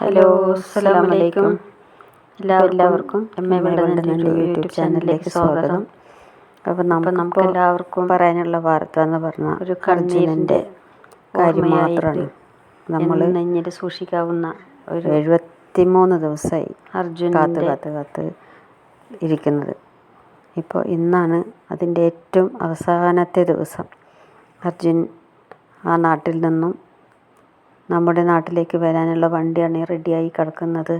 Hello അസ്സലാമു അലൈക്കും. എല്ലാവർക്കും എം എ വേൾഡ് എന്ന യൂട്യൂബ് ചാനലിലേക്ക് സ്വാഗതം. അപ്പം നമ്മൾ നമുക്ക് എല്ലാവർക്കും പറയാനുള്ള വാർത്ത എന്ന് പറഞ്ഞാൽ ഒരു കണ്ണീരിന്റെ കാര്യം മാത്രമാണ്. നമ്മൾ നെഞ്ഞിൽ സൂക്ഷിക്കാവുന്ന ഒരു എഴുപത്തിമൂന്ന് ദിവസമായി അർജുൻ കാത്ത് കാത്ത് കാത്ത് ഇരിക്കുന്നത്. ഇപ്പോൾ ഇന്നാണ് അതിന്റെ ഏറ്റവും അവസാനത്തെ ദിവസം. അർജുൻ ആ നാട്ടിൽ നിന്നും നമ്മുടെ നാട്ടിലേക്ക് വരാനുള്ള വണ്ടിയാണ് റെഡിയായി കിടക്കുന്നത്.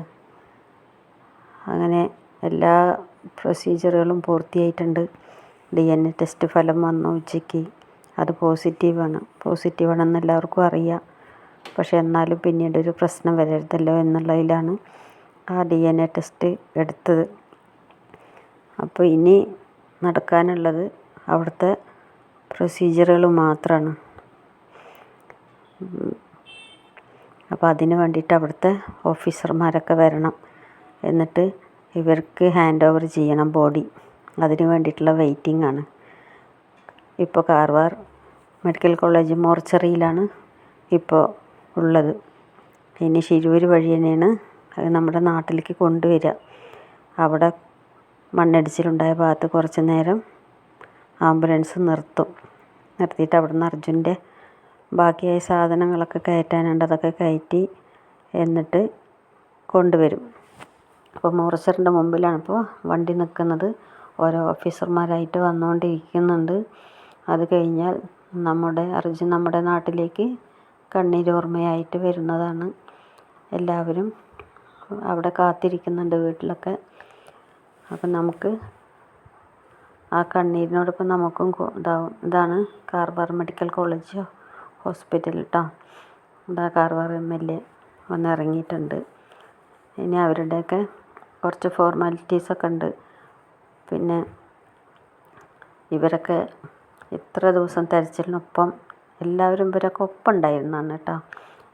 അങ്ങനെ എല്ലാ പ്രൊസീജിയറുകളും പൂർത്തിയായിട്ടുണ്ട്. ഡി എൻ എ ടെസ്റ്റ് ഫലം വന്നു ഉച്ചയ്ക്ക്. അത് പോസിറ്റീവാണ്. പോസിറ്റീവാണെന്ന് എല്ലാവർക്കും അറിയാം. പക്ഷേ എന്നാലും പിന്നീട് ഒരു പ്രശ്നം വരരുതല്ലോ എന്നുള്ളതിലാണ് ആ ഡി എൻ എ ടെസ്റ്റ് എടുത്തത്. അപ്പോൾ ഇനി നടക്കാനുള്ളത് അവിടുത്തെ പ്രൊസീജിയറുകൾ മാത്രമാണ്. അപ്പോൾ അതിന് വേണ്ടിയിട്ട് അവിടുത്തെ ഓഫീസർമാരൊക്കെ വരണം. എന്നിട്ട് ഇവർക്ക് ഹാൻഡ് ഓവർ ചെയ്യണം ബോഡി അതിന് വേണ്ടിയിട്ടുള്ള വെയിറ്റിംഗ് ആണ്. ഇപ്പോൾ കാർവാർ മെഡിക്കൽ കോളേജ് മോർച്ചറിയിലാണ് ഇപ്പോൾ ഉള്ളത്. ഇനി ശിരൂർ വഴി തന്നെയാണ് അത് നമ്മുടെ നാട്ടിലേക്ക് കൊണ്ടുവരിക. അവിടെ മണ്ണടിച്ചിലുണ്ടായ ഭാഗത്ത് കുറച്ച് നേരം ആംബുലൻസ് നിർത്തും. നിർത്തിയിട്ട് അവിടുന്ന് അർജുന്റെ ബാക്കിയായ സാധനങ്ങളൊക്കെ കയറ്റാനുണ്ട് അതൊക്കെ കയറ്റി എന്നിട്ട് കൊണ്ടുവരും. അപ്പോൾ മോറിച്ചറിന്റെ മുമ്പിലാണ് ഇപ്പോൾ വണ്ടി നിൽക്കുന്നത്. ഓരോ ഓഫീസർമാരായിട്ട് വന്നുകൊണ്ടിരിക്കുന്നുണ്ട്. അത് കഴിഞ്ഞാൽ നമ്മുടെ അർജുൻ നമ്മുടെ നാട്ടിലേക്ക് കണ്ണീരോർമ്മയായിട്ട് വരുന്നതാണ്. എല്ലാവരും അവിടെ കാത്തിരിക്കുന്നുണ്ട് വീട്ടിലൊക്കെ. അപ്പം നമുക്ക് ആ കണ്ണീരിനോടൊപ്പം നമുക്കും ഇതാവും. ഇതാണ് കാർബാർ മെഡിക്കൽ കോളേജ്. ഹോസ്പിറ്റൽ കേട്ടോ ഇതാ കാർവാർ എം എൽ എ വന്ന് ഇറങ്ങിയിട്ടുണ്ട് ഇനി അവരുടെയൊക്കെ കുറച്ച് ഫോർമാലിറ്റീസൊക്കെ ഉണ്ട്. പിന്നെ ഇവരൊക്കെ ഇത്ര ദിവസം തെരച്ചിലിനൊപ്പം എല്ലാവരും ഇവരൊക്കെ ഒപ്പം ഉണ്ടായിരുന്നാണ് കേട്ടോ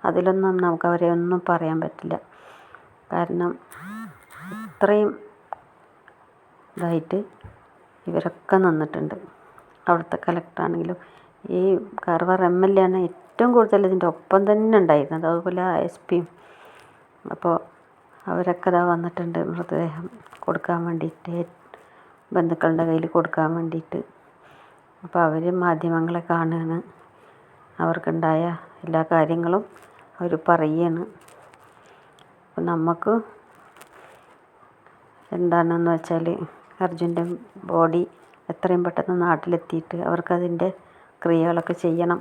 അതിലൊന്നും നമുക്ക് അവരെ ഒന്നും പറയാൻ പറ്റില്ല. കാരണം ഇത്രയും ഇതായിട്ട് ഇവരൊക്കെ നിന്നിട്ടുണ്ട്. അവിടുത്തെ കളക്ടറാണെങ്കിലും ഈ കാർവാർ എം എൽ എ ആണ് ഏറ്റവും കൂടുതൽ ഇതിന്റെ ഒപ്പം തന്നെ ഉണ്ടായിരുന്നത്. അതുപോലെ എസ് പിയും. അപ്പോൾ അവരൊക്കെ ഇതാ വന്നിട്ടുണ്ട് മൃതദേഹം കൊടുക്കാൻ വേണ്ടിയിട്ട്. ബന്ധുക്കളുടെ കയ്യിൽ കൊടുക്കാൻ വേണ്ടിയിട്ട്. അപ്പോൾ അവർ മാധ്യമങ്ങളെ കാണുകയാണ് അവർക്കുണ്ടായ എല്ലാ കാര്യങ്ങളും അവർ പറയുകയാണ് അപ്പോൾ നമുക്ക് എന്താണെന്ന് വെച്ചാൽ അർജുന്റെ ബോഡി എത്രയും പെട്ടെന്ന് നാട്ടിലെത്തിയിട്ട് അവർക്കതിന്റെ ക്രിയകളൊക്കെ ചെയ്യണം.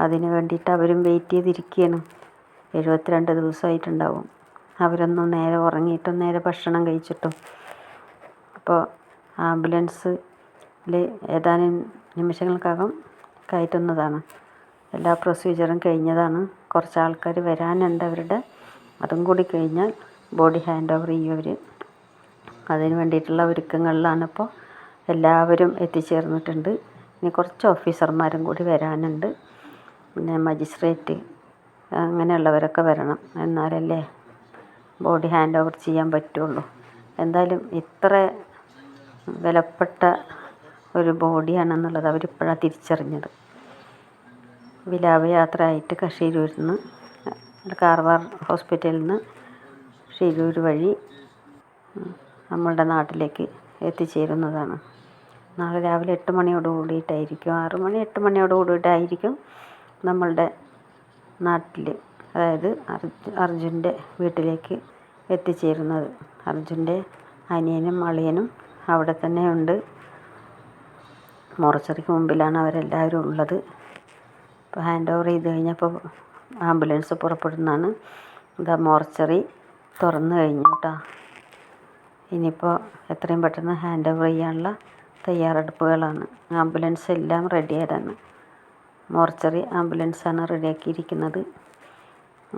അതിന് വേണ്ടിയിട്ട് അവരും വെയിറ്റ് ചെയ്തിരിക്കുകയാണ്. എഴുപത്തിരണ്ട് ദിവസമായിട്ടുണ്ടാവും. അവരൊന്നും നേരെ ഉറങ്ങിയിട്ടും നേരെ ഭക്ഷണം കഴിച്ചിട്ടും. അപ്പോൾ ആംബുലൻസിൽ ഏതാനും നിമിഷങ്ങൾക്കകം കയറ്റുന്നതാണ്. എല്ലാ പ്രൊസീജിയറും കഴിഞ്ഞതാണ്. കുറച്ച് ആൾക്കാർ വരാനുണ്ട് അവരുടെ. അതും കൂടി കഴിഞ്ഞാൽ ബോഡി ഹാൻഡ് ഓവർ ചെയ്യും അവർ അതിന് വേണ്ടിയിട്ടുള്ള ഒരുക്കങ്ങളിലാണ് ഇപ്പോൾ എല്ലാവരും എത്തിച്ചേർന്നിട്ടുണ്ട്. ഇനി കുറച്ച് ഓഫീസർമാരും കൂടി വരാനുണ്ട്. പിന്നെ മജിസ്ട്രേറ്റ് അങ്ങനെയുള്ളവരൊക്കെ വരണം. എന്നാലല്ലേ ബോഡി ഹാൻഡ് ഓവർ ചെയ്യാൻ പറ്റുള്ളൂ. എന്തായാലും ഇത്ര വിലപ്പെട്ട ഒരു ബോഡിയാണെന്നുള്ളത് അവരിപ്പോഴാണ് തിരിച്ചറിഞ്ഞത്. വിലാപയാത്ര ആയിട്ട് കഷീരൂരിൽ നിന്ന് കാർവാർ ഹോസ്പിറ്റലിൽ നിന്ന് ഷിരൂർ വഴി നമ്മളുടെ നാട്ടിലേക്ക് എത്തിച്ചേരുന്നതാണ്. നാളെ രാവിലെ എട്ട് മണിയോട് കൂടിയിട്ടായിരിക്കും. ആറ് മണി എട്ട് മണിയോട് കൂടിയിട്ടായിരിക്കും നമ്മളുടെ നാട്ടിൽ അതായത് അർജുന്റെ വീട്ടിലേക്ക് എത്തിച്ചേരുന്നത്. അർജുന്റെ അനിയനും അളിയനും അവിടെ തന്നെ ഉണ്ട്. മോർച്ചറിക്ക് മുമ്പിലാണ് അവരെല്ലാവരും ഉള്ളത്. ഇപ്പോൾ ഹാൻഡ് ഓവർ ചെയ്ത് കഴിഞ്ഞപ്പോൾ ആംബുലൻസ് പുറപ്പെടുന്നതാണ്. ഇതാ മോർച്ചറി തുറന്നു കഴിഞ്ഞു കേട്ടോ. ഇനിയിപ്പോൾ എത്രയും പെട്ടെന്ന് ഹാൻഡ് ഓവർ ചെയ്യാനുള്ള തയ്യാറെടുപ്പുകളാണ്. ആംബുലൻസ് എല്ലാം റെഡിയായതാണ്. മോർച്ചറി ആംബുലൻസാണ് റെഡിയാക്കിയിരിക്കുന്നത്.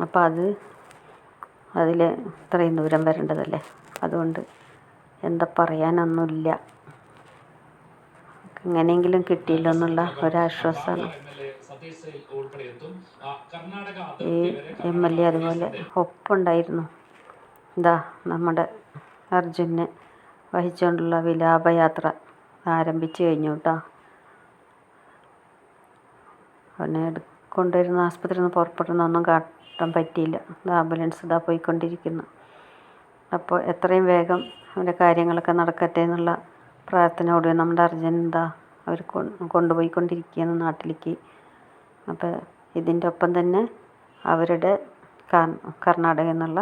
അപ്പോൾ അത് അതിൽ ഇത്രയും ദൂരം വരേണ്ടതല്ലേ? അതുകൊണ്ട് എന്താ പറയാനൊന്നുമില്ല. എങ്ങനെയെങ്കിലും കിട്ടിയല്ലോ എന്നുള്ള ഒരാശ്വാസമാണ്. ഈ എം എൽ എ അതുപോലെ ഒപ്പുണ്ടായിരുന്നു. ഇതാ നമ്മുടെ അർജുനെ വഹിച്ചുകൊണ്ടുള്ള വിലാപയാത്ര. ആരംഭിച്ചു കഴിഞ്ഞു കേട്ടോ അവനെ കൊണ്ടുവരുന്ന ആസ്പത്രിയിൽ നിന്ന് പുറപ്പെടുന്നൊന്നും കാട്ടാൻ പറ്റിയില്ല. ആംബുലൻസ് ഇതാ പോയിക്കൊണ്ടിരിക്കുന്നു. അപ്പോൾ എത്രയും വേഗം അവന്റെ കാര്യങ്ങളൊക്കെ നടക്കട്ടെ എന്നുള്ള പ്രാർത്ഥനയോട് നമ്മുടെ അർജുൻ എന്താ അവർ കൊണ്ടുപോയിക്കൊണ്ടിരിക്കുകയാണ് നാട്ടിലേക്ക്. അപ്പോൾ ഇതിന്റെ ഒപ്പം തന്നെ അവരുടെ കർണാടകയിൽ നിന്നുള്ള